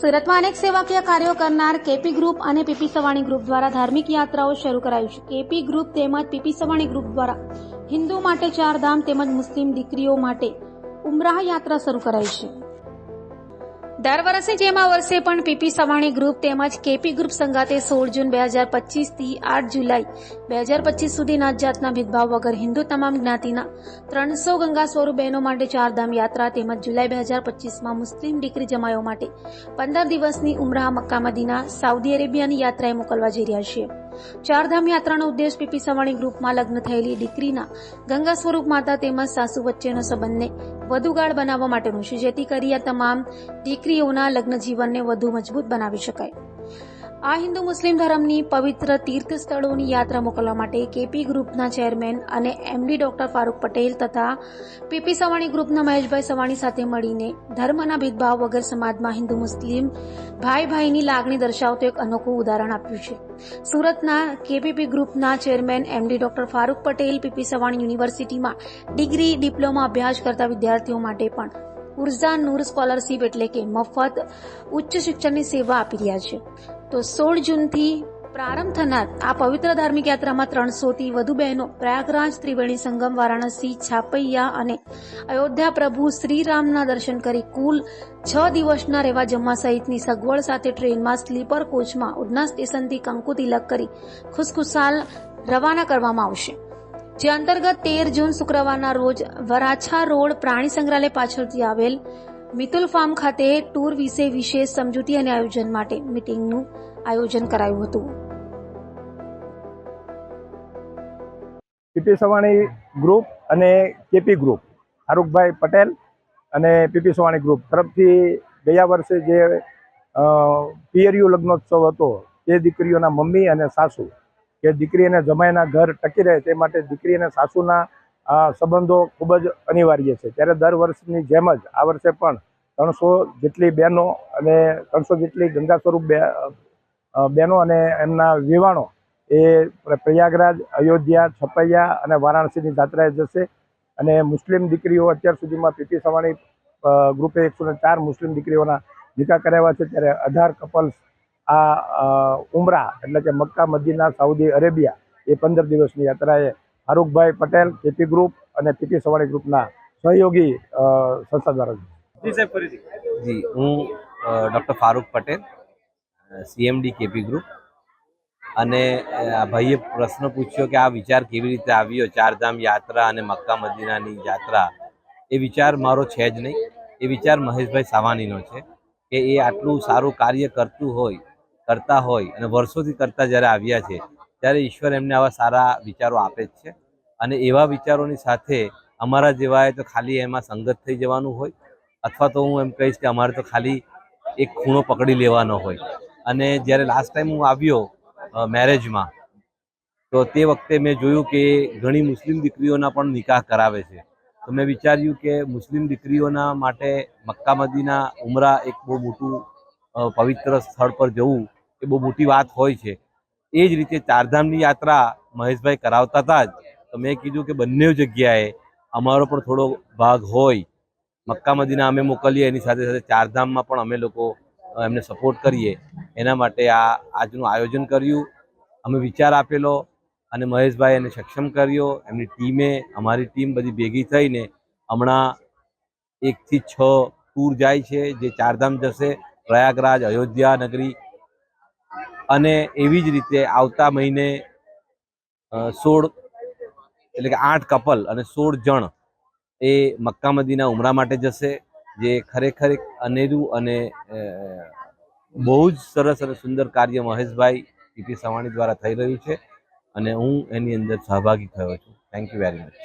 સુરતમાં અનેક સેવાકીય કાર્યો કરનાર કેપી ગ્રુપ અને પીપી સવાણી ગ્રુપ દ્વારા ધાર્મિક યાત્રાઓ શરૂ કરાયું છે. કેપી ગ્રુપ તેમજ પીપી સવાણી ગ્રુપ દ્વારા હિન્દુ માટે ચારધામ તેમજ મુસ્લિમ દીકરીઓ માટે ઉમરાહ યાત્રા શરૂ કરાઈ છે. દર વર્ષે જેમ આ વર્ષે પણ પીપી સવાણી ગ્રુપ તેમજ કેપી ગ્રુપ સંગાતે સોળ જૂન બે હજાર પચીસથી આઠ જુલાઈ બે હજાર પચીસ સુધી નાત જાતના ભેદભાવ વગર હિન્દુ તમામ જ્ઞાતિના ત્રણસો ગંગા સ્વરૂપ બહેનો માટે ચારધામ યાત્રા તેમજ જુલાઈ બે હજાર પચીસમાં મુસ્લિમ દીકરી જમાયો માટે પંદર દિવસની ઉમરાહ મક્કા મદીના સાઉદી અરેબિયાની યાત્રાએ મોકલવા જઈ રહ્યા છીએ ચારધામ યાત્રાનો ઉદ્દેશ પીપી સવાણી ગ્રુપમાં લગ્ન થયેલી દીકરીના ગંગા સ્વરૂપ માતા તેમજ સાસુ વચ્ચેનો સંબંધને વધુ ગાઢ બનાવવા માટેનું છે. જેથી કરી આ તમામ દીકરીઓના લગ્ન જીવનને વધુ મજબૂત બનાવી શકાય. આ હિન્દુ મુસ્લિમ ધર્મની પવિત્ર તીર્થ સ્થળોની યાત્રા મોકલવા માટે કેપી ગ્રુપના ચેરમેન અને એમડી ડોક્ટર ફારૂક પટેલ તથા પીપી સવાણી ગ્રુપના મહેશભાઈ સવાણી સાથે મળીને ધર્મના ભેદભાવ વગર સમાજમાં હિન્દુ મુસ્લિમ ભાઈ ભાઈની લાગણી દર્શાવતું એક અનોખું ઉદાહરણ આપ્યું છે. સુરતના કેપીપી ગ્રુપના chairman MD doctor Farooq Patel PP Savani યુનિવર્સિટીમાં ડિગ્રી, ડિપ્લોમા અભ્યાસ કરતા વિદ્યાર્થીઓ માટે પણ ઊર્જા, નૂર સ્કોલરશીપ એટલે કે મફત ઉચ્ચ શિક્ષણની સેવા આપી રહ્યા છે. તો સોળ જૂનથી પ્રારંભ થનાર આ પવિત્ર ધાર્મિક યાત્રામાં ત્રણસોથી વધુ બહેનો પ્રયાગરાજ, ત્રિવેણી સંગમ, વારાણસી, છાપૈયા અને અયોધ્યા પ્રભુ શ્રીરામના દર્શન કરી કુલ છ દિવસના રહેવા જમવા સહિતની સગવડ સાથે ટ્રેનમાં સ્લીપર કોચમાં ઉડના સ્ટેશનથી કંકુ તિલક કરી ખુશખુશાલ રવાના કરવામાં આવશે. જે અંતર્ગત તેર જૂન શુક્રવારના રોજ વરાછા રોડ પ્રાણી સંગ્રહાલય પાછળથી આવેલ મિતુલ ફાર્મ ખાતે ટૂર વિશે વિશેષ સમજૂતી અને આયોજન માટે મીટિંગનું આયોજન કરાયું હતું. પીપી સવાણી ગ્રુપ અને કેપી ગ્રુપ ફારૂકભાઈ પટેલ અને પીપી સવાણી ગ્રુપ તરફથી ગયા વર્ષે જે પિયરિયું લગ્નોત્સવ હતો, તે દીકરીઓના મમ્મી અને સાસુ, કે દીકરી અને જમાઈના ઘર ટકી રહે તે માટે દીકરી અને સાસુના સંબંધો ખૂબ જ અનિવાર્ય છે. ત્યારે દર વર્ષની જેમ જ આ વર્ષે પણ ત્રણસો જેટલી બહેનો અને ત્રણસો જેટલી ગંગા સ્વરૂપ બહેનો અને એમના વિવાણો એ પ્રયાગરાજ, અયોધ્યા, છપૈયા અને વારાણસીની જાત્રાએ જશે. અને મુસ્લિમ દીકરીઓ અત્યાર સુધીમાં પીપી સવાણી ગ્રુપે એકસો ચાર મુસ્લિમ દીકરીઓના નિકાહ કરાવ્યા છે. ત્યારે અઢાર કપલ્સ આ ઉમરા એટલે કે મક્કા, મદીના, સાઉદી અરેબિયા એ પંદર દિવસની યાત્રાએ ફારૂકભાઈ પટેલ, કેપી ગ્રુપ અને પીપી સવાણી ગ્રુપના સહયોગી સંસ્થા દ્વારા જી, હું doctor Farooq Patel CMD KP group અને આ ભાઈએ પ્રશ્ન પૂછ્યો કે આ વિચાર કેવી રીતે આવ્યો, ચારધામ યાત્રા અને મક્કા મદીનાની યાત્રા. એ વિચાર મારો છે જ નહીં. એ વિચાર મહેશભાઈ સાવાનીનો છે કે એ આટલું સારું કાર્ય કરતું હોય, કરતા હોય અને વર્ષોથી કરતા જ્યારે આવ્યા છે, ત્યારે ઈશ્વર એમને આવા સારા વિચારો આપે જ છે. અને એવા વિચારોની સાથે અમારા જેવાએ તો ખાલી એમાં સંગત થઈ જવાનું હોય અથવા તો હું એમ કહીશ કે અમારે તો ખાલી એક ખૂણો પકડી લેવાનો હોય. અને જ્યારે લાસ્ટ ટાઈમ હું આવ્યો મેરેજમાં તો તે વખતે મેં જોયું કે ઘણી મુસ્લિમ દીકરીઓના પણ નિકાહ કરાવે છે. તો મેં વિચાર્યું કે મુસ્લિમ દીકરીઓના માટે મક્કા મદીના ઉમરા એક બહુ મોટું પવિત્ર સ્થળ પર જવું એ બહુ મોટી વાત હોય છે. એ જ રીતે ચારધામની યાત્રા મહેશભાઈ કરાવતા હતા જ. તો મેં કીધું કે બંને જગ્યાએ અમારો પણ થોડો ભાગ હોય. મક્કા મદીના અમે મોકલીએ, એની સાથે સાથે ચારધામમાં પણ અમે લોકો એમને સપોર્ટ કરીએ. એના માટે આ, આજનું આયોજન કર્યું. અમે વિચાર આપેલો અને મહેશભાઈ એને સક્ષમ કર્યો. એમની ટીમે, અમારી ટીમ બધી ભેગી થઈને હમણાં એકથી છ ટૂર જાય છે, જે ચારધામ જશે, પ્રયાગરાજ, અયોધ્યા નગરી. અને એવી જ રીતે આવતા મહિને સોળ, એટલે કે આઠ કપલ અને સોળ જણ એ મક્કા મદીના ઉમરા માટે જશે, જે ખરેખર એક અનેરું અને બહુ જ સરસ અને સુંદર કાર્ય મહેશભાઈ પીપી સવાણી દ્વારા થઈ રહ્યું છે. અને હું એની અંદર સહભાગી થયો છું. Thank you very much